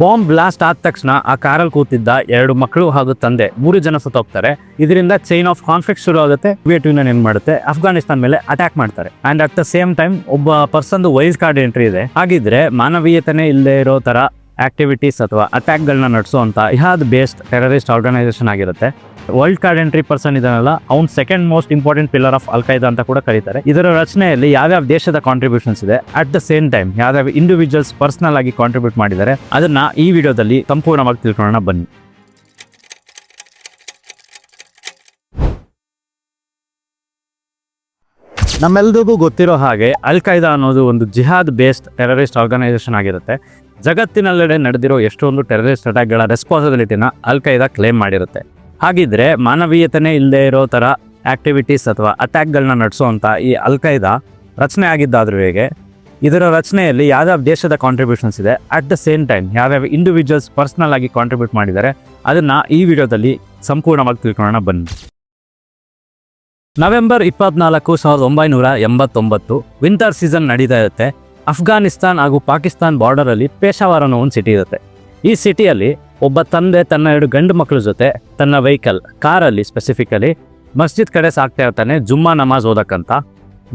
Bomb blast ಆದ ತಕ್ಷಣ ಆ ಕಾರಲ್ಲಿ ಕೂತಿದ್ದ ಎರಡು ಮಕ್ಕಳು ಹಾಗೂ ತಂದೆ ಮೂರು ಜನ ಸತ್ತೋಗ್ತಾರೆ. ಇದರಿಂದ ಚೈನ್ ಆಫ್ ಕಾನ್ಫ್ಲಿಕ್ಟ್ ಶುರು ಆಗುತ್ತೆ. ಸೋವಿಯತ್ ಯೂನಿಯನ್ ಏನ್ ಮಾಡುತ್ತೆ? ಅಫ್ಘಾನಿಸ್ತಾನ್ ಮೇಲೆ ಅಟ್ಯಾಕ್ ಮಾಡ್ತಾರೆ. And at the same time ಒಬ್ಬ ಪರ್ಸನ್ ವೈಸ್ ಕಾರ್ಡ್ ಎಂಟ್ರಿ ಇದೆ. ಹಾಗಿದ್ರೆ ಮಾನವೀಯತೆನೇ ಇಲ್ಲದೆ ಇರೋ ತರ ಆಕ್ಟಿವಿಟೀಸ್ ಅಥವಾ ಅಟ್ಯಾಕ್ಗಳನ್ನ ನಡೆಸುವಂತ ಇಹಾದ್ ಬೇಸ್ಡ್ ಟೆರರಿಸ್ಟ್ ಆರ್ಗನೈಸೇಷನ್ ಆಗಿರುತ್ತೆ. ವರ್ಲ್ಡ್ ಕಾರ್ಡ್ ಎಂಟ್ರಿ ಪರ್ಸನ್ ಇದನ್ನಲ್ಲ ಅವ್ನ್ second most important pillar of Al Qaeda ಅಂತ ಕೂಡ ಕರೀತಾರೆ. ಇದರ ರಚನೆಯಲ್ಲಿ ಯಾವ್ಯಾವ ದೇಶದ ಕಾಂಟ್ರಿಬ್ಯೂಷನ್ಸ್ ಇದೆ ಅಟ್ ದ ಸೇಮ್ ಟೈಮ್ ಯಾವ್ಯಾವ ಇಂಡಿವಿಜುವಲ್ಸ್ ಪರ್ಸನಲ್ ಆಗಿ ಕಾಂಟ್ರಿಬ್ಯೂಟ್ ಮಾಡಿದ್ದಾರೆ, ಅದನ್ನ ಈ ವಿಡಿಯೋದಲ್ಲಿ ಸಂಪೂರ್ಣವಾಗಿ ತಿಳ್ಕೊಳ್ಳೋಣ, ಬನ್ನಿ. ನಮ್ಮೆಲ್ರಿಗೂ ಗೊತ್ತಿರೋ ಹಾಗೆ ಅಲ್ ಖೈದಾ ಅನ್ನೋದು ಒಂದು ಜಿಹಾದ್ ಬೇಸ್ಡ್ ಟೆರರಿಸ್ಟ್ ಆರ್ಗನೈಸೇಷನ್ ಆಗಿರುತ್ತೆ. ಜಗತ್ತಿನಲ್ಲೆಡೆ ನಡೆದಿರೋ ಎಷ್ಟೊಂದು ಟೆರರಿಸ್ಟ್ ಅಟ್ಯಾಕ್ಗಳ ರೆಸ್ಪಾನ್ಸಿಬಿಲಿಟಿನ ಅಲ್ ಖೈದಾ ಕ್ಲೇಮ್ ಮಾಡಿರುತ್ತೆ. ಹಾಗಿದ್ರೆ ಮಾನವೀಯತೆನೇ ಇಲ್ಲದೆ ಇರೋ ಥರ ಆಕ್ಟಿವಿಟೀಸ್ ಅಥವಾ ಅಟ್ಯಾಕ್ಗಳನ್ನ ನಡೆಸುವಂಥ ಈ ಅಲ್ ಖೈದಾ ರಚನೆ ಆಗಿದ್ದಾದ್ರೂ ಹೇಗೆ, ಇದರ ರಚನೆಯಲ್ಲಿ ಯಾವ್ಯಾವ ದೇಶದ ಕಾಂಟ್ರಿಬ್ಯೂಷನ್ಸ್ ಇದೆ ಅಟ್ ದ ಸೇಮ್ ಟೈಮ್ ಯಾವ್ಯಾವ ಇಂಡಿವಿಜುವಲ್ಸ್ ಪರ್ಸನಲ್ ಆಗಿ ಕಾಂಟ್ರಿಬ್ಯೂಟ್ ಮಾಡಿದ್ದಾರೆ, ಅದನ್ನ ಈ ವಿಡಿಯೋದಲ್ಲಿ ಸಂಪೂರ್ಣವಾಗಿ ತಿಳ್ಕೊಳ್ಳೋಣ, ಬನ್ನಿ. ನವೆಂಬರ್ ಇಪ್ಪತ್ನಾಲ್ಕು ಸಾವಿರದ ಒಂಬೈನೂರ ಎಂಬತ್ತೊಂಬತ್ತು ವಿಂಟರ್ ಸೀಸನ್ ನಡೀತಾ ಇರುತ್ತೆ. ಅಫ್ಘಾನಿಸ್ತಾನ್ ಹಾಗೂ ಪಾಕಿಸ್ತಾನ್ ಬಾರ್ಡರಲ್ಲಿ ಪೇಶಾವರ್ ಅನ್ನೋ ಒಂದು ಸಿಟಿ ಇರುತ್ತೆ. ಈ ಸಿಟಿಯಲ್ಲಿ ಒಬ್ಬ ತಂದೆ ತನ್ನ ಎರಡು ಗಂಡು ಮಕ್ಕಳ ಜೊತೆ ತನ್ನ ವೆಹಿಕಲ್, ಕಾರಲ್ಲಿ ಸ್ಪೆಸಿಫಿಕಲಿ ಮಸ್ಜಿದ್ ಕಡೆ ಸಾಗ್ತಾ ಇರ್ತಾನೆ, ಜುಮ್ಮಾ ನಮಾಜ್ ಓದಕ್ಕಂತ.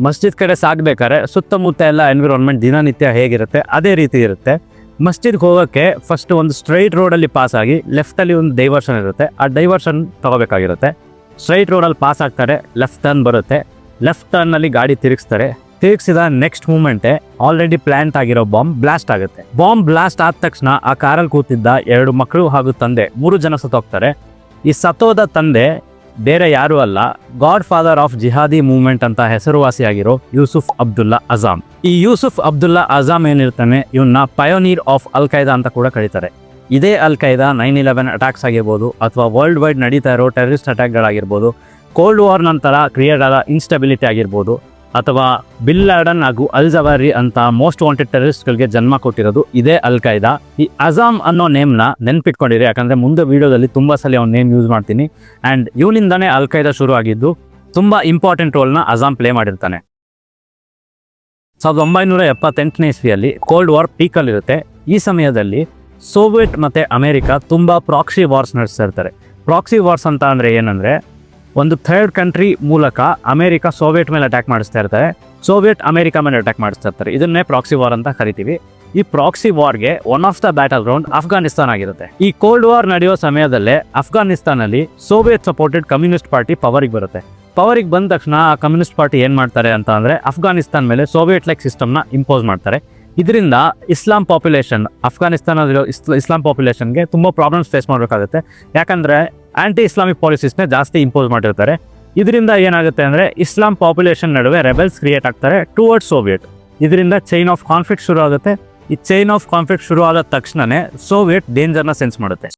ಮಸ್ಜಿದ್ ಕಡೆ ಸಾಗ್ಬೇಕಾದ್ರೆ ಸುತ್ತಮುತ್ತ ಎಲ್ಲ ಎನ್ವಿರಾನ್ಮೆಂಟ್ ದಿನನಿತ್ಯ ಹೇಗಿರುತ್ತೆ, ಅದೇ ರೀತಿ ಇರುತ್ತೆ. ಮಸ್ಜಿದ್ಗೆ ಹೋಗೋಕ್ಕೆ ಫಸ್ಟ್ ಒಂದು ಸ್ಟ್ರೈಟ್ ರೋಡಲ್ಲಿ ಪಾಸ್ ಆಗಿ ಲೆಫ್ಟಲ್ಲಿ ಒಂದು ಡೈವರ್ಷನ್ ಇರುತ್ತೆ. ಆ ಡೈವರ್ಷನ್ ತಗೋಬೇಕಾಗಿರುತ್ತೆ. ಸ್ಟ್ರೈಟ್ ರೋಡಲ್ಲಿ ಪಾಸ್ ಆಗ್ತಾರೆ ಲೆಫ್ಟ್ ಟರ್ನ್ ಬರುತ್ತೆ. ಲೆಫ್ಟ್ ಟರ್ನಲ್ಲಿ ಗಾಡಿ ತಿರುಗಿಸ್ತಾರೆ. ತಿರುಗಿಸಿದ ನೆಕ್ಸ್ಟ್ ಮೂಮೆಂಟ್ ಆಲ್ರೆಡಿ ಪ್ಲಾಂಟ್ ಆಗಿರೋ ಬಾಂಬ್ ಬ್ಲಾಸ್ಟ್ ಆಗುತ್ತೆ. ಬಾಂಬ್ ಬ್ಲಾಸ್ಟ್ ಆದ ತಕ್ಷಣ ಆ ಕಾರಲ್ಲಿ ಕೂತಿದ್ದ ಎರಡು ಮಕ್ಕಳು ಹಾಗೂ ತಂದೆ ಮೂರು ಜನ ಸತ್ತೋಗ್ತಾರೆ. ಈ ಸತ್ತೋದ ತಂದೆ ಬೇರೆ ಯಾರೂ ಅಲ್ಲ god father of jihadi movement ಅಂತ ಹೆಸರುವಾಸಿಯಾಗಿರೋ ಯೂಸುಫ್ ಅಬ್ದುಲ್ಲಾ ಅಜಾಮ್. ಈ ಯೂಸುಫ್ ಅಬ್ದುಲ್ಲಾ ಅಜಾಮ್ ಏನಿರ್ತಾನೆ ಇವನ್ನ ಪಯೋನೀರ್ ಆಫ್ ಅಲ್ ಖೈದಾ ಅಂತ ಕೂಡ ಕರೀತಾರೆ. ಇದೇ ಅಲ್ ಖೈದಾ ನೈನ್ ಇಲೆವೆನ್ ಅಟ್ಯಾಕ್ಸ್ ಆಗಿರ್ಬೋದು ಅಥವಾ ವರ್ಲ್ಡ್ ವೈಡ್ ನಡೀತಾ ಇರೋ ಟೆರರಿಸ್ಟ್ ಅಟ್ಯಾಕ್ಗಳಾಗಿರ್ಬೋದು ಕೋಲ್ಡ್ ವಾರ್ ನಂತರ ಕ್ರಿಯೇಟ್ ಆದ ಇನ್ಸ್ಟೆಬಿಲಿಟಿ ಆಗಿರ್ಬೋದು ಅಥವಾ ಬಿಲ್ ಲಾಡನ್ ಹಾಗೂ ಅಲ್ ಜವಾರಿ ಅಂತ ಮೋಸ್ಟ್ ವಾಂಟೆಡ್ ಟೆರರಿಸ್ಟ್ಗಳಿಗೆ ಜನ್ಮ ಕೊಟ್ಟಿರೋದು ಇದೇ ಅಲ್ ಕೈದಾ ಈ ಅಜಾಮ್ ಅನ್ನೋ ನೇಮ್ನ ನೆನ್ಪಿಟ್ಕೊಂಡಿರಿ, ಯಾಕಂದ್ರೆ ಮುಂದೆ ವಿಡಿಯೋದಲ್ಲಿ ತುಂಬಾ ಸಲ ಅವ್ನ ನೇಮ್ ಯೂಸ್ ಮಾಡ್ತೀನಿ. ಆ್ಯಂಡ್ ಇವನಿಂದನೇ ಅಲ್ ಕೈದಾ ಶುರು ಆಗಿದ್ದು ತುಂಬಾ ಇಂಪಾರ್ಟೆಂಟ್ ರೋಲ್ನ ಅಜಾಮ್ ಪ್ಲೇ ಮಾಡಿರ್ತಾನೆ. ಸಾವಿರದ ಒಂಬೈನೂರ ಎಪ್ಪತ್ತೆಂಟನೇ ಇಸ್ವಿಯಲ್ಲಿ ಕೋಲ್ಡ್ ವಾರ್ ಪೀಕಲ್ಲಿರುತ್ತೆ. ಈ ಸಮಯದಲ್ಲಿ ಸೋವಿಯತ್ ಮತ್ತೆ ಅಮೆರಿಕ ತುಂಬಾ ಪ್ರಾಕ್ಸಿ ವಾರ್ಸ್ ನಡೆಸ್ತಾ ಇರ್ತಾರೆ. ಪ್ರಾಕ್ಸಿ ವಾರ್ಸ್ ಅಂತ ಅಂದರೆ ಏನಂದ್ರೆ ಒಂದು ಥರ್ಡ್ ಕಂಟ್ರಿ ಮೂಲಕ ಅಮೆರಿಕ ಸೋವಿಯಟ್ ಮೇಲೆ ಅಟ್ಯಾಕ್ ಮಾಡಿಸ್ತಾ ಇರ್ತಾರೆ. ಸೋವಿಯಟ್ ಅಮೆರಿಕ ಮೇಲೆ ಅಟ್ಯಾಕ್ ಮಾಡಿಸ್ತಾ ಇರ್ತಾರೆ. ಇದನ್ನೇ ಪ್ರಾಕ್ಸಿ ವಾರ್ ಅಂತ ಕರಿತೀವಿ. ಈ proxy ವಾರ್ಗೆ one of the battleground Afghanistan ಆಗಿರುತ್ತೆ. ಈ ಕೋಲ್ಡ್ ವಾರ್ ನಡೆಯೋ ಸಮಯದಲ್ಲೇ ಅಫ್ಘಾನಿಸ್ತಾನಲ್ಲಿ ಸೋವಿಯತ್ ಸಪೋರ್ಟೆಡ್ ಕಮ್ಯುನಿಸ್ಟ್ ಪಾರ್ಟಿ ಪವರಿಗೆ ಬರುತ್ತೆ. ಪವರಿಗೆ ಬಂದ ತಕ್ಷಣ ಆ ಕಮ್ಯುನಿಸ್ಟ್ ಪಾರ್ಟಿ ಏನ್ ಮಾಡ್ತಾರೆ ಅಂತ ಅಂದ್ರೆ ಅಫ್ಘಾನಿಸ್ತಾನ್ ಮೇಲೆ ಸೋವಿಯಟ್ ಲೈಕ್ ಸಿಸ್ಟಮ್ನ ಇಂಪೋಸ್ ಮಾಡ್ತಾರೆ. ಇದರಿಂದ ಇಸ್ಲಾಂ ಪಾಪ್ಯುಲೇಷನ್ ಅಫ್ಘಾನಿಸ್ತಾನದಲ್ಲಿರೋ ಇಸ್ಲಾ, ಇಸ್ಲಾಂ ಪಾಪ್ಯುಲೇಷನ್ಗೆ ತುಂಬ ಪ್ರಾಬ್ಲಮ್ಸ್ ಫೇಸ್ ಮಾಡಬೇಕಾಗುತ್ತೆ. ಯಾಕಂದ್ರೆ ಆ್ಯಂಟಿ ಇಸ್ಲಾಮಿಕ್ ಪಾಲಿಸೀಸ್ನ ಜಾಸ್ತಿ ಇಂಪೋಸ್ ಮಾಡಿರ್ತಾರೆ ಇದರಿಂದ ಏನಾಗುತ್ತೆ ಅಂದ್ರೆ ಇಸ್ಲಾಂ ಪಾಪ್ಯುಲೇಷನ್ ನಡುವೆ ರೆಬೆಲ್ಸ್ ಕ್ರಿಯೇಟ್ ಆಗ್ತಾರೆ ಟುವರ್ಡ್ಸ್ ಸೋವಿಯಟ್ ಇದರಿಂದ ಚೈನ್ ಆಫ್ ಕಾನ್ಫ್ಲಿಕ್ಟ್ ಶುರು ಆಗುತ್ತೆ. ಈ ಚೈನ್ ಆಫ್ ಕಾನ್ಫ್ಲಿಕ್ಟ್ ಶುರು ಆದ ತಕ್ಷಣವೇ ಸೋವಿಯಟ್ ಡೇಂಜರ್ನ ಸೆನ್ಸ್ ಮಾಡುತ್ತೆ.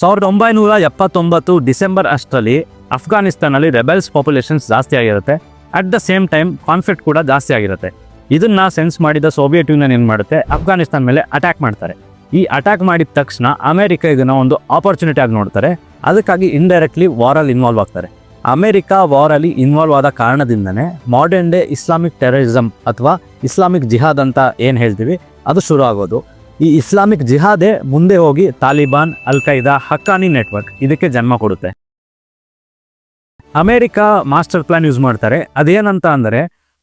ಸಾವಿರದ ಒಂಬೈನೂರ ಎಪ್ಪತ್ತೊಂಬತ್ತು ಡಿಸೆಂಬರ್ ಅಷ್ಟರಲ್ಲಿ ಅಫ್ಘಾನಿಸ್ತಾನಲ್ಲಿ ರೆಬೆಲ್ಸ್ ಪಾಪ್ಯುಲೇಷನ್ಸ್ ಜಾಸ್ತಿ ಆಗಿರುತ್ತೆ. At the same time conflict ಕೂಡ ಜಾಸ್ತಿ ಆಗಿರುತ್ತೆ. ಇದನ್ನ ಸೆನ್ಸ್ ಮಾಡಿದ ಸೋವಿಯತ್ ಯೂನಿಯನ್ ಏನು ಮಾಡುತ್ತೆ? ಅಫ್ಘಾನಿಸ್ತಾನ್ ಮೇಲೆ ಅಟ್ಯಾಕ್ ಮಾಡ್ತಾರೆ. ಈ ಅಟ್ಯಾಕ್ ಮಾಡಿದ ತಕ್ಷಣ ಅಮೆರಿಕ ಇದನ್ನ ಒಂದು ಆಪರ್ಚುನಿಟಿ ಆಗಿ ನೋಡ್ತಾರೆ. ಅದಕ್ಕಾಗಿ ಇಂಡೈರೆಕ್ಟ್ಲಿ ವಾರಲ್ಲಿ ಇನ್ವಾಲ್ವ್ ಆಗ್ತಾರೆ. ಅಮೆರಿಕ ವಾರಲ್ಲಿ ಇನ್ವಾಲ್ವ್ ಆದ ಕಾರಣದಿಂದನೇ ಮಾಡರ್ನ್ ಡೇ ಇಸ್ಲಾಮಿಕ್ ಟೆರರಿಸಮ್ ಅಥವಾ ಇಸ್ಲಾಮಿಕ್ ಜಿಹಾದ್ ಅಂತ ಏನು ಹೇಳ್ತೀವಿ? ಅದು ಶುರು ಆಗೋದು. ಈ ಇಸ್ಲಾಮಿಕ್ ಜಿಹಾದೇ ಮುಂದೆ ಹೋಗಿ ತಾಲಿಬಾನ್ ಅಲ್ ಖೈದಾ ಹಕ್ಕಾನಿ ನೆಟ್ವರ್ಕ್ ಇದಕ್ಕೆ ಜನ್ಮ ಕೊಡುತ್ತೆ. ಅಮೆರಿಕ ಮಾಸ್ಟರ್ ಪ್ಲಾನ್ ಯೂಸ್ ಮಾಡ್ತಾರೆ. ಅದೇನಂತ ಅಂದರೆ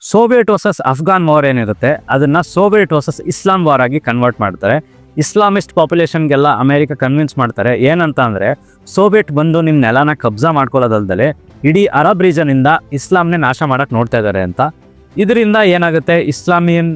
ಸೋವಿಯಟ್ ವರ್ಸಸ್ ಅಫ್ಘಾನ್ ವಾರ್ ಏನಿರುತ್ತೆ, ಅದನ್ನ ಸೋವಿಯಟ್ ವರ್ಸಸ್ ಇಸ್ಲಾಂ ವಾರ್ ಆಗಿ ಕನ್ವರ್ಟ್ ಮಾಡ್ತಾರೆ. ಇಸ್ಲಾಮಿಸ್ಟ್ ಪಾಪ್ಯುಲೇಷನ್ಗೆಲ್ಲ ಅಮೆರಿಕ ಕನ್ವಿನ್ಸ್ ಮಾಡ್ತಾರೆ. ಏನಂತ ಅಂದರೆ ಸೋವಿಯಟ್ ಬಂದು ನಿಮ್ಮ ನೆಲನ ಕಬ್ಜಾ ಮಾಡ್ಕೊಳ್ಳೋದಲ್ದಲೆ ಇಡೀ ಅರಬ್ ರೀಜನಿಂದ ಇಸ್ಲಾಂನೇ ನಾಶ ಮಾಡೋಕ್ಕೆ ನೋಡ್ತಾ ಇದ್ದಾರೆ ಅಂತ. ಇದರಿಂದ ಏನಾಗುತ್ತೆ, ಇಸ್ಲಾಮಿಯನ್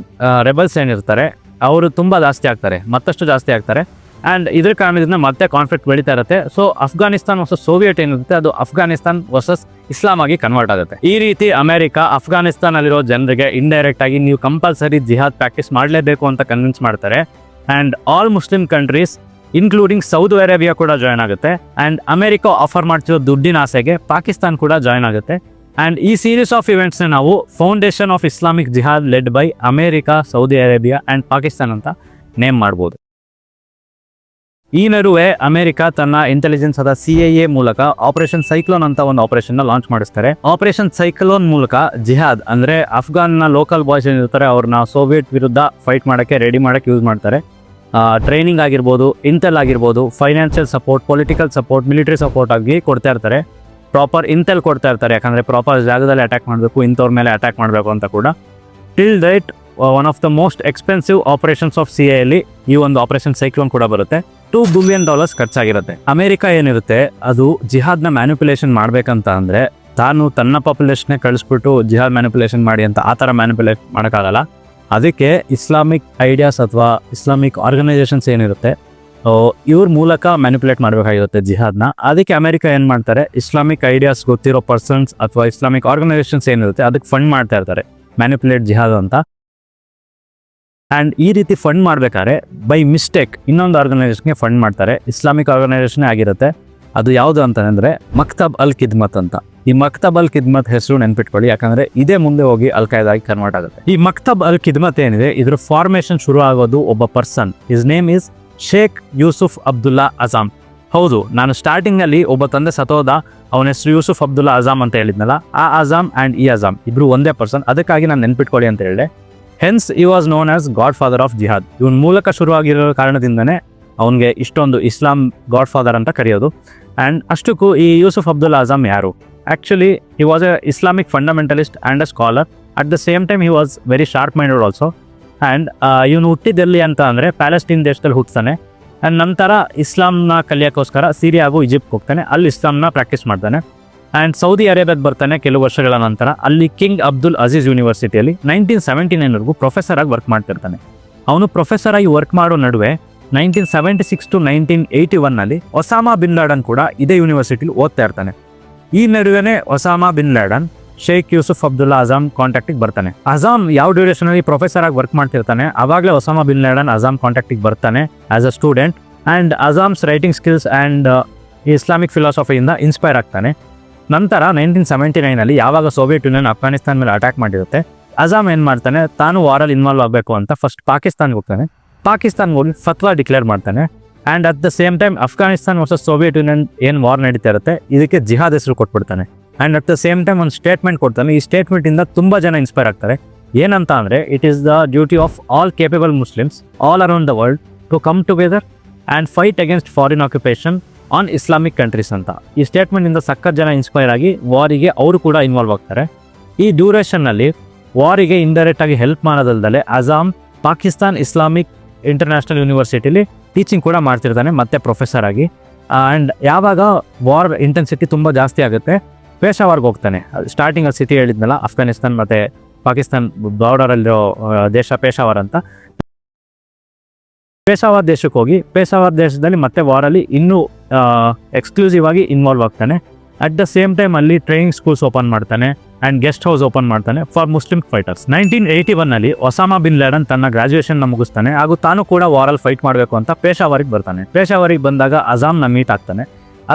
ರೆಬಲ್ಸ್ ಏನಿರ್ತಾರೆ, ಅವರು ತುಂಬ ಜಾಸ್ತಿ ಆಗ್ತಾರೆ, ಮತ್ತಷ್ಟು ಜಾಸ್ತಿ ಆಗ್ತಾರೆ. ಆ್ಯಂಡ್ ಇದ್ರ ಕಾರಣದಿಂದ ಮತ್ತೆ ಕಾನ್ಫ್ಲಿಕ್ಟ್ ಬೆಳೀತಾ ಇರುತ್ತೆ. ಸೊ ಅಫ್ಘಾನಿಸ್ತಾನ್ ವರ್ಸಸ್ ಸೋವಿಯಟ್ ಏನಿರುತ್ತೆ, ಅದು ಅಫ್ಘಾನಿಸ್ತಾನ್ ವರ್ಸಸ್ ಇಸ್ಲಾಂ ಆಗಿ ಕನ್ವರ್ಟ್ ಆಗುತ್ತೆ. ಈ ರೀತಿ ಅಮೆರಿಕ ಅಫ್ಘಾನಿಸ್ತಾನಲ್ಲಿರೋ ಜನರಿಗೆ ಇಂಡೈರೆಕ್ಟ್ ಆಗಿ ನೀವು ಕಂಪಲ್ಸರಿ ಜಿಹಾದ್ ಪ್ರಾಕ್ಟೀಸ್ ಮಾಡಲೇಬೇಕು ಅಂತ ಕನ್ವಿನ್ಸ್ ಮಾಡ್ತಾರೆ. And all Muslim countries including Saudi Arabia ಕೂಡ ಜಾಯ್ನ್ ಆಗುತ್ತೆ. ಆ್ಯಂಡ್ ಅಮೆರಿಕ ಆಫರ್ ಮಾಡ್ತಿರೋ ದುಡ್ಡಿನ ಆಸೆಗೆ ಪಾಕಿಸ್ತಾನ್ ಕೂಡ ಜಾಯ್ನ್ ಆಗುತ್ತೆ. ಆ್ಯಂಡ್ ಈ ಸೀರೀಸ್ ಆಫ್ ಇವೆಂಟ್ಸ್ನ ನಾವು foundation of Islamic jihad led by America Saudi Arabia and Pakistan ಅಂತ ನೇಮ್ ಮಾಡ್ಬೋದು. ಈ ನಡುವೆ ಅಮೆರಿಕ ತನ್ನ ಇಂಟೆಲಿಜೆನ್ಸ್ ಆದ ಸಿ ಎ ಮೂಲಕ ಆಪರೇಷನ್ ಸೈಕ್ಲೋನ್ ಅಂತ ಒಂದು ಆಪರೇಷನ್ ಲಾಂಚ್ ಮಾಡಿಸ್ತಾರೆ. ಆಪರೇಷನ್ ಸೈಕ್ಲೋನ್ ಮೂಲಕ ಜಿಹಾದ್, ಅಂದ್ರೆ ಅಫ್ಘಾನ್ನ ಲೋಕಲ್ ಬಾಯ್ಸ್ ಏನಿರ್ತಾರೆ ಅವ್ರನ್ನ ಸೋವಿಯೆಟ್ ವಿರುದ್ಧ ಫೈಟ್ ಮಾಡಕ್ಕೆ ರೆಡಿ ಮಾಡಕ್ಕೆ ಯೂಸ್ ಮಾಡ್ತಾರೆ. ಟ್ರೈನಿಂಗ್ ಆಗಿರ್ಬೋದು ಇಂಟೆಲ್ ಆಗಿರ್ಬೋದು financial support political support military support ಆಗಿ ಕೊಡ್ತಾ ಇರ್ತಾರೆ. ಪ್ರಾಪರ್ ಇಂಟೆಲ್ ಕೊಡ್ತಾ ಇರ್ತಾರೆ, ಯಾಕಂದರೆ ಪ್ರಾಪರ್ ಜಾಗದಲ್ಲಿ ಅಟ್ಯಾಕ್ ಮಾಡಬೇಕು, ಇಂಥವ್ರ ಮೇಲೆ ಅಟ್ಯಾಕ್ ಮಾಡಬೇಕು ಅಂತ ಕೂಡ. Till date one of the most expensive operations of C ಎಲ್ಲಿ ಈ ಒಂದು ಆಪರೇಷನ್ ಸೈಕ್ಲೋನ್ ಕೂಡ ಬರುತ್ತೆ. ಟೂ ಬಿಲಿಯನ್ ಡಾಲರ್ಸ್ ಖರ್ಚಾಗಿರುತ್ತೆ. ಅಮೆರಿಕ ಏನಿರುತ್ತೆ, ಅದು ಜಿಹಾದ್ನ ಮ್ಯಾನುಪುಲೇಷನ್ ಮಾಡ್ಬೇಕಂತ ಅಂದ್ರೆ ತಾನು ತನ್ನ ಪಾಪ್ಯುಲೇಷನ್ ಕಳಿಸ್ಬಿಟ್ಟು ಜಿಹಾದ್ ಮ್ಯಾನುಪುಲೇಷನ್ ಮಾಡಿ ಅಂತ ಆ ಥರ ಮ್ಯಾನಿಪುಲೇಟ್ ಮಾಡೋಕ್ಕಾಗಲ್ಲ. ಅದಕ್ಕೆ ಇಸ್ಲಾಮಿಕ್ ಐಡಿಯಾಸ್ ಅಥವಾ ಇಸ್ಲಾಮಿಕ್ ಆರ್ಗನೈಸೇಷನ್ಸ್ ಏನಿರುತ್ತೆ ಇವ್ರ ಮೂಲಕ ಮ್ಯಾನಿಪುಲೇಟ್ ಮಾಡಬೇಕಾಗಿರುತ್ತೆ ಜಿಹಾದ್ನ. ಅದಕ್ಕೆ ಅಮೆರಿಕ ಏನು ಮಾಡ್ತಾರೆ, ಇಸ್ಲಾಮಿಕ್ ಐಡಿಯಾಸ್ ಗೊತ್ತಿರೋ ಪರ್ಸನ್ಸ್ ಅಥವಾ ಇಸ್ಲಾಮಿಕ್ ಆರ್ಗನೈಸೇಷನ್ಸ್ ಏನಿರುತ್ತೆ, ಅದಕ್ಕೆ ಫಂಡ್ ಮಾಡ್ತಾ ಇರ್ತಾರೆ, ಮ್ಯಾನಿಪುಲೇಟ್ ಜಿಹಾದ್ ಅಂತ. ಆ್ಯಂಡ್ ಈ ರೀತಿ ಫಂಡ್ ಮಾಡಬೇಕಾದ್ರೆ ಬೈ ಮಿಸ್ಟೇಕ್ ಇನ್ನೊಂದು ಆರ್ಗನೈಸೇಷನ್ಗೆ ಫಂಡ್ ಮಾಡ್ತಾರೆ. ಇಸ್ಲಾಮಿಕ್ ಆರ್ಗನೈಸೇಷನ್ ಆಗಿರುತ್ತೆ. ಅದು ಯಾವುದು ಅಂತಂದರೆ ಮಕ್ತಬ್ ಅಲ್ ಕಿದ್ಮತ್ ಅಂತ. ಈ ಮಕ್ತಬ್ ಅಲ್ ಕಿದ್ಮತ್ ಹೆಸರು ನೆನ್ಪಿಟ್ಕೊಳ್ಳಿ. ಯಾಕಂದರೆ ಇದೇ ಮುಂದೆ ಹೋಗಿ ಅಲ್ ಆಗಿ ಕನ್ವರ್ಟ್ ಆಗುತ್ತೆ. ಈ ಮಕ್ತಬ್ ಅಲ್ ಕಿದ್ಮತ್ ಏನಿದೆ, ಇದ್ರ ಫಾರ್ಮೇಷನ್ ಶುರು ಆಗೋದು ಒಬ್ಬ person is name is Sheikh Yusuf Abdullah Azam ಹೌದು, ನಾನು ಸ್ಟಾರ್ಟಿಂಗಲ್ಲಿ ಒಬ್ಬ ತಂದೆ ಸತೋದ, ಅವನ ಹೆಸರು ಯೂಸುಫ್ ಅಬ್ದುಲ್ಲಾ ಅಜಾಮ್ ಅಂತ ಹೇಳಿದ್ನಲ್ಲ. ಆ ಅಜಾಮ್ ಆ್ಯಂಡ್ ಈ ಅಜಾಮ್ ಇಬ್ರು ಒಂದೇ ಪರ್ಸನ್ ಅದಕ್ಕಾಗಿ ನಾನು ನೆನ್ಪಿಟ್ಕೊಳ್ಳಿ ಅಂತ ಹೇಳಿದೆ. ಹೆನ್ಸ್ ಈ was known as godfather of jihad ಇವನ್ ಮೂಲಕ ಶುರುವಾಗಿರೋ ಕಾರಣದಿಂದನೇ ಅವನಿಗೆ ಇಷ್ಟೊಂದು ಇಸ್ಲಾಂ ಗಾಡ್ ಫಾದರ್ ಅಂತ ಕರೆಯೋದು. ಆ್ಯಂಡ್ ಅಷ್ಟಕ್ಕೂ ಈ ಯೂಸುಫ್ ಅಬ್ದುಲ್ ಅಜಾಮ್ ಯಾರು? Actually he was a Islamic fundamentalist and a scholar at the same time he was very sharp minded also and ಇವನು ಹುಟ್ಟಿದ್ದೆಲ್ಲಿ ಅಂತ ಅಂದರೆ ಪ್ಯಾಲೆಸ್ಟೀನ್ ದೇಶದಲ್ಲಿ ಹುಟ್ಟಿಸ್ತಾನೆ ಆ್ಯಂಡ್ ನಂತರ ಇಸ್ಲಾಂನ ಕಲಿಯೋಕ್ಕೋಸ್ಕರ ಸಿರಿಯಾ ಹಾಗೂ ಈಜಿಪ್ಟ್ ಹೋಗ್ತಾನೆ. ಅಲ್ಲಿ ಇಸ್ಲಾಂನ ಪ್ರಾಕ್ಟೀಸ್ ಮಾಡ್ತಾನೆ. ಆ್ಯಂಡ್ ಸೌದಿ ಅರೇಬಿಯಾದ ಬರ್ತಾನೆ ಕೆಲವು ವರ್ಷಗಳ ನಂತರ. ಅಲ್ಲಿ ಕಿಂಗ್ ಅಬ್ದುಲ್ ಅಜೀಜ್ ಯೂನಿವರ್ಸಿಟಿಯಲ್ಲಿ ನೈನ್ಟೀನ್ ಸೆವೆಂಟಿ ನೈನ್ವರೆಗೂ ಪ್ರೊಫೆಸರ್ ಆಗಿ ವರ್ಕ್ ಮಾಡ್ತಿರ್ತಾನೆ. ಅವನು ಪ್ರೊಫೆಸರ್ ಆಗಿ ವರ್ಕ್ ಮಾಡೋ ನಡುವೆ nineteen seventy six to nineteen eighty ಒನ್ನಲ್ಲಿ ಒಸಾಮಾ ಬಿನ್ ಲಾಡನ್ ಕೂಡ ಇದೇ ಯೂನಿವರ್ಸಿಟಿಲಿ ಓದ್ತಾ ಇರ್ತಾನೆ. ಈ ನಡುವೆನೇ Osama bin Laden Sheikh Yusuf Abdullah Azam ಕಾಂಟ್ಯಾಕ್ಟಿಗೆ ಬರ್ತಾನೆ. ಅಜಾಮ್ ಯಾವ ಡ್ಯೂರೇಷನ್ ಅಲ್ಲಿ ಪ್ರೊಫೆಸರ್ ಆಗಿ ವರ್ಕ್ ಮಾಡ್ತಿರ್ತಾನೆ? ಅವಾಗಲೇ ಒಸಾಮಾ ಬಿನ್ ಲಾಡನ್ ಅಜಾಮ್ ಕಾಂಟ್ಯಾಕ್ಟಿಗೆ ಬರ್ತಾನೆ as a student and Azam's writing skills and Islamic ಫಿಲಾಸಫಿಯಿಂದ inspire ಆಗ್ತಾನೆ. ನಂತರ ನೈನ್ಟೀನ್ ಸೆವೆಂಟಿ ನೈನಲ್ಲಿ ಯಾವಾಗ ಸೋವಿಯತ್ ಯೂನಿಯನ್ ಅಫ್ಘಾನಿಸ್ತಾನ ಮೇಲೆ ಅಟ್ಯಾಕ್ ಮಾಡಿರುತ್ತೆ ಅಜಾಮ್ ಏನು ಮಾಡ್ತಾನೆ, ತಾನು ವಾರಲ್ಲಿ ಇನ್ವಾಲ್ವ್ ಆಗಬೇಕು ಅಂತ ಫಸ್ಟ್ ಪಾಕಿಸ್ತಾನ್ಗೆ ಹೋಗ್ತಾನೆ. ಪಾಕಿಸ್ತಾನ್ಗೆ ಹೋಗಿ ಫತ್ವಾ ಡಿಕ್ಲೇರ್ ಮಾಡ್ತಾನೆ. And at the same time Afghanistan versus Soviet Union ಏನು ವಾರ್ ನಡೀತಾ ಇರುತ್ತೆ, ಇದಕ್ಕೆ ಜಿಹಾದ್ ಹೆಸರು ಕೊಟ್ಬಿಡ್ತಾನೆ. And at the same time ಒಂದು ಸ್ಟೇಟ್ಮೆಂಟ್ ಕೊಡ್ತಾನೆ. ಈ ಸ್ಟೇಟ್ಮೆಂಟಿಂದ ತುಂಬ ಜನ ಇನ್ಸ್ಪೈರ್ ಆಗ್ತಾರೆ. ಏನಂತ ಅಂದರೆ it is the duty of all capable Muslims all around the world to come together and fight against foreign occupation on Islamic countries ಅಂತ. ಈ ಸ್ಟೇಟ್ಮೆಂಟಿಂದ ಸಖತ್ ಜನ ಇನ್ಸ್ಪೈರ್ ಆಗಿ ವಾರಿಗೆ ಅವರು ಕೂಡ ಇನ್ವಾಲ್ವ್ ಆಗ್ತಾರೆ. ಈ ಡ್ಯೂರೇಷನ್ನಲ್ಲಿ ವಾರಿಗೆ ಇಂಡೈರೆಕ್ಟ್ ಆಗಿ ಹೆಲ್ಪ್ ಮಾಡೋದಲ್ದಲೆ ಅಜಾಮ್ ಪಾಕಿಸ್ತಾನ್ ಇಸ್ಲಾಮಿಕ್ ಇಂಟರ್ನ್ಯಾಷನಲ್ ಯೂನಿವರ್ಸಿಟಿಲಿ ಟೀಚಿಂಗ್ ಕೂಡ ಮಾಡ್ತಿರ್ತಾನೆ ಮತ್ತೆ ಪ್ರೊಫೆಸರ್ ಆಗಿ. ಆ್ಯಂಡ್ ಯಾವಾಗ ವಾರ್ ಇಂಟೆನ್ಸಿಟಿ ತುಂಬ ಜಾಸ್ತಿ ಆಗುತ್ತೆ ಪೇಶಾವರ್ಗೆ ಹೋಗ್ತಾನೆ. ಸ್ಟಾರ್ಟಿಂಗ್ ಅಲ್ಲಿ ಸಿಟಿ ಹೇಳಿದ್ನಲ್ಲ ಅಫ್ಘಾನಿಸ್ತಾನ್ ಮತ್ತು ಪಾಕಿಸ್ತಾನ್ ಬಾರ್ಡರಲ್ಲಿರೋ ದೇಶ ಪೇಶಾವರ್ ಅಂತ. ಪೇಶಾವರ್ ದೇಶಕ್ಕೆ ಹೋಗಿ ಪೇಶಾವರ್ ದೇಶದಲ್ಲಿ ಮತ್ತೆ ವಾರಲ್ಲಿ ಇನ್ನೂ ಎಕ್ಸ್ಕ್ಲೂಸಿವ್ ಆಗಿ ಇನ್ವಾಲ್ವ್ ಆಗ್ತಾನೆ. ಅಟ್ ದ ಸೇಮ್ ಟೈಮ್ ಅಲ್ಲಿ ಟ್ರೈನಿಂಗ್ ಸ್ಕೂಲ್ಸ್ ಓಪನ್ ಮಾಡ್ತಾನೆ ಆ್ಯಂಡ್ ಗೆಸ್ಟ್ ಹೌಸ್ ಓಪನ್ ಮಾಡ್ತಾನೆ for Muslim fighters nineteen eighty ಒನ್ನಲ್ಲಿ ಒಸಾಮಾ ಬಿನ್ ಲಾಡನ್ ತನ್ನ ಗ್ರಾಜುಯೇಷನ್ ಮುಗಿಸ್ತಾನೆ. ಹಾಗೂ ತಾನು ಕೂಡ ವಾರಲ್ ಫೈಟ್ ಮಾಡಬೇಕು ಅಂತ ಪೇಶಾವರಿಗೆ ಬರ್ತಾನೆ. ಪೇಶಾವರಿಗೆ ಬಂದಾಗ ಅಜಾಮ್ನ ಮೀಟ್ ಆಗ್ತಾನೆ.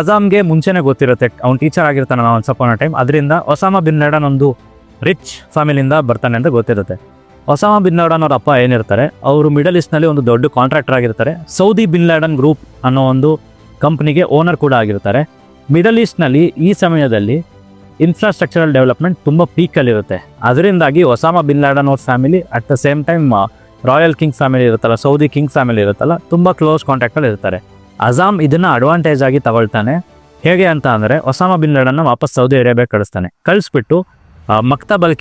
ಅಜಾಮ್ಗೆ ಮುಂಚೆನೇ ಗೊತ್ತಿರುತ್ತೆ, ಅವ್ನು ಟೀಚರ್ ಆಗಿರ್ತಾನೆ ನಾವು ಸಪೋನ ಟೈಮ್ ಅದರಿಂದ ಒಸಾಮಾ ಬಿನ್ ಲಾಡನ್ ಒಂದು ರಿಚ್ ಫ್ಯಾಮಿಲಿಯಿಂದ ಬರ್ತಾನೆ ಅಂತ ಗೊತ್ತಿರುತ್ತೆ. ಒಸಾಮಾ ಬಿನ್ ಲಾಡನ್ ಅವರ ಅಪ್ಪ ಏನಿರ್ತಾರೆ, ಅವರು ಮಿಡಲ್ ಈಸ್ಟ್ನಲ್ಲಿ ಒಂದು ದೊಡ್ಡ ಕಾಂಟ್ರಾಕ್ಟರ್ ಆಗಿರ್ತಾರೆ. ಸೌದಿ ಬಿನ್ ಲಾಡನ್ ಗ್ರೂಪ್ ಅನ್ನೋ ಒಂದು ಕಂಪ್ನಿಗೆ ಓನರ್ ಕೂಡ ಆಗಿರ್ತಾರೆ. ಮಿಡಲ್ ಈಸ್ಟ್ನಲ್ಲಿ ಈ ಸಮಯದಲ್ಲಿ ಇನ್ಫ್ರಾಸ್ಟ್ರಕ್ಚರಲ್ ಡೆವಲಪ್ಮೆಂಟ್ ತುಂಬ ಪೀಕಲ್ಲಿರುತ್ತೆ ಅದರಿಂದಾಗಿ ಒಸಾಮ ಬಿನ್ ಲಾಡನ್ ಅವ್ರ family at the same time royal king family ಇರುತ್ತಲ್ಲ ಸೌದಿ ಕಿಂಗ್ ಫ್ಯಾಮಿಲಿ ಇರುತ್ತಲ್ಲ, ತುಂಬ ಕ್ಲೋಸ್ ಕಾಂಟ್ಯಾಕ್ಟಲ್ಲಿ ಇರ್ತಾರೆ. ಅಜಾಮ್ ಇದನ್ನು ಅಡ್ವಾಂಟೇಜ್ ಆಗಿ ತಗೊಳ್ತಾನೆ. ಹೇಗೆ ಅಂತ ಅಂದರೆ ಒಸಾಮ ಬಿನ್ ಲಾಡನ್ನ ವಾಪಸ್ ಸೌದಿ ಅರೇಬಿಯಾಗೆ ಕಳಿಸ್ತಾನೆ. ಕಳಿಸ್ಬಿಟ್ಟು ಮಕ್ತ ಅಲ್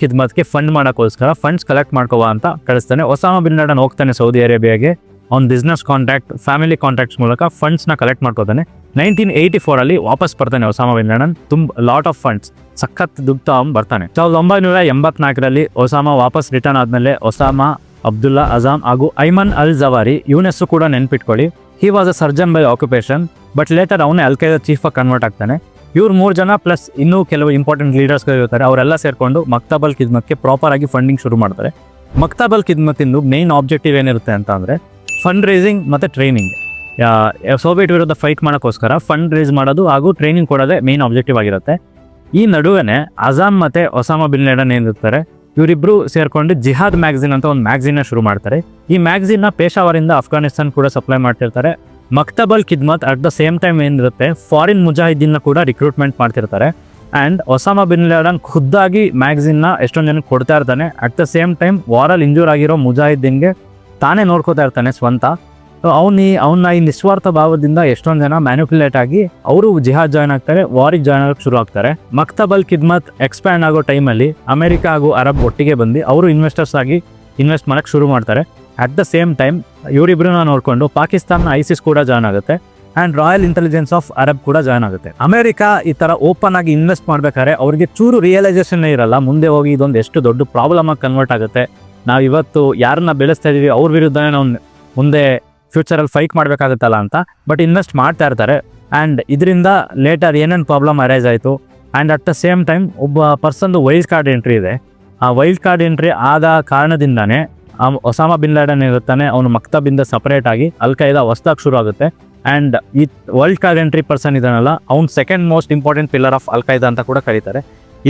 ಫಂಡ್ ಮಾಡೋಕ್ಕೋಸ್ಕರ ಫಂಡ್ಸ್ ಕಲೆಕ್ಟ್ ಮಾಡ್ಕೋವ ಅಂತ ಕಳಿಸ್ತಾನೆ. ಒಸಾಮ ಬಿನ್ ಲಾಡನ್ ಹೋಗ್ತಾನೆ ಸೌದಿ ಅರೇಬಿಯಾಗೆ ಅವ್ನ ಬಿಸ್ನೆಸ್ ಕಾಂಟ್ಯಾಕ್ಟ್ ಫ್ಯಾಮಿಲಿ ಕಾಂಟ್ಯಾಕ್ಟ್ಸ್ ಮೂಲಕ ಫಂಡ್ಸ್ನ ಕಲೆಕ್ಟ್ ಮಾಡ್ಕೋತಾನೆ. ನೈನ್ಟೀನ್ ಏಯ್ಟಿ ಫೋರಲ್ಲಿ ವಾಪಸ್ ಬರ್ತಾನೆ ಒಸಾಮಾ ಬಿನ್ ಲಾಡನ್ ತುಂಬ ಲಾಟ್ ಆಫ್ ಫಂಡ್ಸ್ ಸಖತ್ ದುಡ್ಡು ಅವ್ನು ಬರ್ತಾನೆ. ಸಾವಿರದ ಒಂಬೈನೂರ ಎಂಬತ್ನಾಲ್ಕರಲ್ಲಿ ಒಸಾಮಾ ವಾಪಸ್ ರಿಟರ್ನ್ ಆದಮೇಲೆ ಒಸಾಮಾ, ಅಬ್ದುಲ್ಲಾ ಅಜಾಮ್ ಹಾಗೂ ಐಮನ್ ಅಲ್ ಜವಾರಿ ಯುನೆಸ್ಸು ಕೂಡ ನೆನ್ಪಿಟ್ಕೊಳ್ಳಿ. He was a surgeon by occupation but later ಅವನೇ ಅಲ್ಕೈದ ಚೀಫ್ ಆಗಿ ಕನ್ವರ್ಟ್ ಆಗ್ತಾನೆ. ಇವ್ರು ಮೂರು ಜನ ಪ್ಲಸ್ ಇನ್ನೂ ಕೆಲವು ಇಂಪಾರ್ಟೆಂಟ್ ಲೀಡರ್ಸ್ಗಳು ಇರ್ತಾರೆ. ಅವರೆಲ್ಲ ಸೇರಿಕೊಂಡು ಮಕ್ತಾಬಲ್ ಕಿದ್ಮಕ್ಕೆ ಪ್ರಾಪರ್ ಆಗಿ ಫಂಡಿಂಗ್ ಶುರು ಮಾಡ್ತಾರೆ. ಮಕ್ತಬಲ್ ಕಿದ್ಮತ್ತಿಂದು ಮೇನ್ ಆಬ್ಜೆಕ್ಟಿವ್ ಏನಿರುತ್ತೆ ಅಂತ ಅಂದರೆ ಫಂಡ್ ರೇಸಿಂಗ್ ಮತ್ತು ಟ್ರೈನಿಂಗ್ ಸೋವಿಯಟ್ ವಿರುದ್ಧ ಫೈಟ್ ಮಾಡೋಕ್ಕೋಸ್ಕರ ಫಂಡ್ ರೇಸ್ ಮಾಡೋದು ಹಾಗೂ ಟ್ರೈನಿಂಗ್ ಕೊಡೋದೇ ಮೇನ್ ಆಬ್ಜೆಕ್ಟಿವ್ ಆಗಿರುತ್ತೆ. ಈ ನಡುವೆ ಅಜಾಮ್ ಮತ್ತೆ ಒಸಾಮಾ ಬಿನ್ ಲಾಡನ್ ಏನಿರ್ತಾರೆ, ಇವರಿಬ್ರು ಸೇರ್ಕೊಂಡು ಜಿಹಾದ್ ಮ್ಯಾಗ್ಝಿನ್ ಅಂತ ಒಂದು ಮ್ಯಾಗಝಿನ್ನ ಶುರು ಮಾಡ್ತಾರೆ. ಈ ಮ್ಯಾಗ್ಝಿನ್ನ ಪೇಶಾವರಿಂದ ಅಫ್ಘಾನಿಸ್ತಾನ್ ಕೂಡ ಸಪ್ಲೈ ಮಾಡ್ತಿರ್ತಾರೆ. Maktab al Khidmat at the same time ಏನಿರುತ್ತೆ ಫಾರಿನ್ ಮುಜಾಹಿದ್ದೀನ್ನ ಕೂಡ ರಿಕ್ರೂಟ್ಮೆಂಟ್ ಮಾಡ್ತಿರ್ತಾರೆ. ಆ್ಯಂಡ್ ಒಸಾಮಾ ಬಿನ್ ಖುದ್ದಾಗಿ ನ ಎಷ್ಟೊಂದು ಜನಕ್ಕೆ ಕೊಡ್ತಾ ಇರ್ತಾನೆ ಅಟ್ ದ ಸೇಮ್ ಟೈಮ್ ವಾರಲ್ಲಿ ಇಂಜೂರ್ ಆಗಿರೋ ಮುಜಾಹಿದ್ದೀನ್ಗೆ ತಾನೇ ನೋಡ್ಕೋತಾ ಇರ್ತಾನೆ ಸ್ವಂತ. ಅವನಿ ಅವನ್ನ ಈ ನಿಸ್ವಾರ್ಥ ಭಾವದಿಂದ ಎಷ್ಟೊಂದು ಜನ ಮ್ಯಾನಿಪುಲೇಟ್ ಆಗಿ ಅವರು ಜಿಹಾದ್ ಜಾಯ್ನ್ ಆಗ್ತಾರೆ ವಾರಿಗೆ ಜಾಯ್ನ್ ಆಗಕ್ಕೆ ಶುರು ಆಗ್ತಾರೆ. ಮಕ್ತಬಲ್ ಕಿದ್ಮತ್ ಎಕ್ಸ್ಪ್ಯಾಂಡ್ ಆಗೋ ಟೈಮಲ್ಲಿ ಅಮೆರಿಕ ಹಾಗೂ ಅರಬ್ ಒಟ್ಟಿಗೆ ಬಂದು ಅವರು ಇನ್ವೆಸ್ಟರ್ಸ್ ಆಗಿ ಇನ್ವೆಸ್ಟ್ ಮಾಡೋಕ್ಕೆ ಶುರು ಮಾಡ್ತಾರೆ. ಅಟ್ ದ ಸೇಮ್ ಟೈಮ್ ಇವರಿಬ್ಬರನ್ನ ನೋಡಿಕೊಂಡು ಪಾಕಿಸ್ತಾನ ಐಸಿಸ್ ಕೂಡ ಜಾಯ್ನ್ ಆಗುತ್ತೆ and royal intelligence of Arab ಕೂಡ ಜಾಯ್ನ್ ಆಗುತ್ತೆ. ಅಮೆರಿಕ ಈ ಥರ ಓಪನ್ ಆಗಿ ಇನ್ವೆಸ್ಟ್ ಮಾಡಬೇಕಾದ್ರೆ ಅವರಿಗೆ ಚೂರು ರಿಯಲೈಸೇಷನ್ ಇರಲ್ಲ. ಮುಂದೆ ಹೋಗಿ ಇದೊಂದು ಎಷ್ಟು ದೊಡ್ಡ ಪ್ರಾಬ್ಲಮ್ ಆಗಿ ಕನ್ವರ್ಟ್ ಆಗುತ್ತೆ. ನಾವು ಇವತ್ತು ಯಾರನ್ನ ಬೆಳೆಸ್ತಾ ಇದೀವಿ ಅವ್ರ ವಿರುದ್ಧನೇ ನಾವು ಮುಂದೆ ಫ್ಯೂಚರಲ್ಲಿ ಫೈಟ್ ಮಾಡಬೇಕಾಗುತ್ತಲ್ಲ ಅಂತ ಬಟ್ ಇನ್ವೆಸ್ಟ್ ಮಾಡ್ತಾ ಇರ್ತಾರೆ. ಆ್ಯಂಡ್ ಇದರಿಂದ ಲೇಟರ್ ಏನೇನು ಪ್ರಾಬ್ಲಮ್ ಅರೈಸ್ ಆಯಿತು. And at the same time ಒಬ್ಬ ಪರ್ಸನ್ದು ವೈಲ್ಡ್ ಕಾರ್ಡ್ ಎಂಟ್ರಿ ಇದೆ. ಆ ವೈಲ್ಡ್ ಕಾರ್ಡ್ ಎಂಟ್ರಿ ಆದ ಕಾರಣದಿಂದನೇ ಆ ಒಸಾಮ ಬಿನ್ ಲಾಡನ್ ಇರುತ್ತಾನೆ, ಅವನು ಮಕ್ತಬಿಂದ ಸಪರೇಟ್ ಆಗಿ ಅಲ್ ಖೈದಾ ಹೊಸ್ದಾಗಿ ಶುರು ಆಗುತ್ತೆ. ಆ್ಯಂಡ್ ಈ ವರ್ಲ್ಡ್ ಕಾರ್ಡ್ ಎಂಟ್ರಿ ಪರ್ಸನ್ ಇದಾನಲ್ಲ ಅವ್ನು second most important pillar of Al Qaeda ಅಂತ ಕೂಡ ಕರೀತಾರೆ.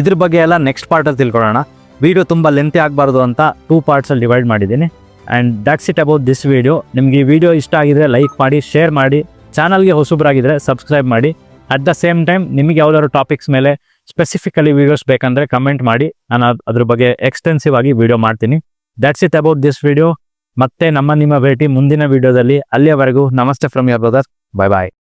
ಇದ್ರ ಬಗ್ಗೆ ಎಲ್ಲ ನೆಕ್ಸ್ಟ್ ಪಾರ್ಟಲ್ಲಿ ತಿಳ್ಕೊಳ್ಳೋಣ. ವಿಡಿಯೋ ತುಂಬ ಲೆಂತಿ ಆಗಬಾರ್ದು ಅಂತ ಟೂ ಪಾರ್ಟ್ಸಲ್ಲಿ ಡಿವೈಡ್ ಮಾಡಿದ್ದೀನಿ. And that's it about this video ನಿಮಗೆ ಈ ವಿಡಿಯೋ ಇಷ್ಟ ಆಗಿದ್ರೆ ಲೈಕ್ ಮಾಡಿ ಶೇರ್ ಮಾಡಿ ಚಾನಲ್ಗೆ ಹೊಸಬ್ರಾಗಿದ್ರೆ ಸಬ್ಸ್ಕ್ರೈಬ್ ಮಾಡಿ. ಅಟ್ ದ ಸೇಮ್ ಟೈಮ್ ನಿಮಗೆ ಯಾವ್ದಾದ್ರು ಟಾಪಿಕ್ಸ್ ಮೇಲೆ ಸ್ಪೆಸಿಫಿಕಲಿ ವೀಡಿಯೋಸ್ ಬೇಕಂದರೆ ಕಮೆಂಟ್ ಮಾಡಿ. ನಾನು ಅದ್- ಅದ್ರ ಬಗ್ಗೆ ಎಕ್ಸ್ಟೆನ್ಸಿವ್ ಆಗಿ ವಿಡಿಯೋ ಮಾಡ್ತೀನಿ. That's it about this video ಮತ್ತೆ ನಮ್ಮ ನಿಮ್ಮ ಭೇಟಿ ಮುಂದಿನ ವಿಡಿಯೋದಲ್ಲಿ ಅಲ್ಲಿಯವರೆಗೂ ನಮಸ್ತೆ from your brother bye bye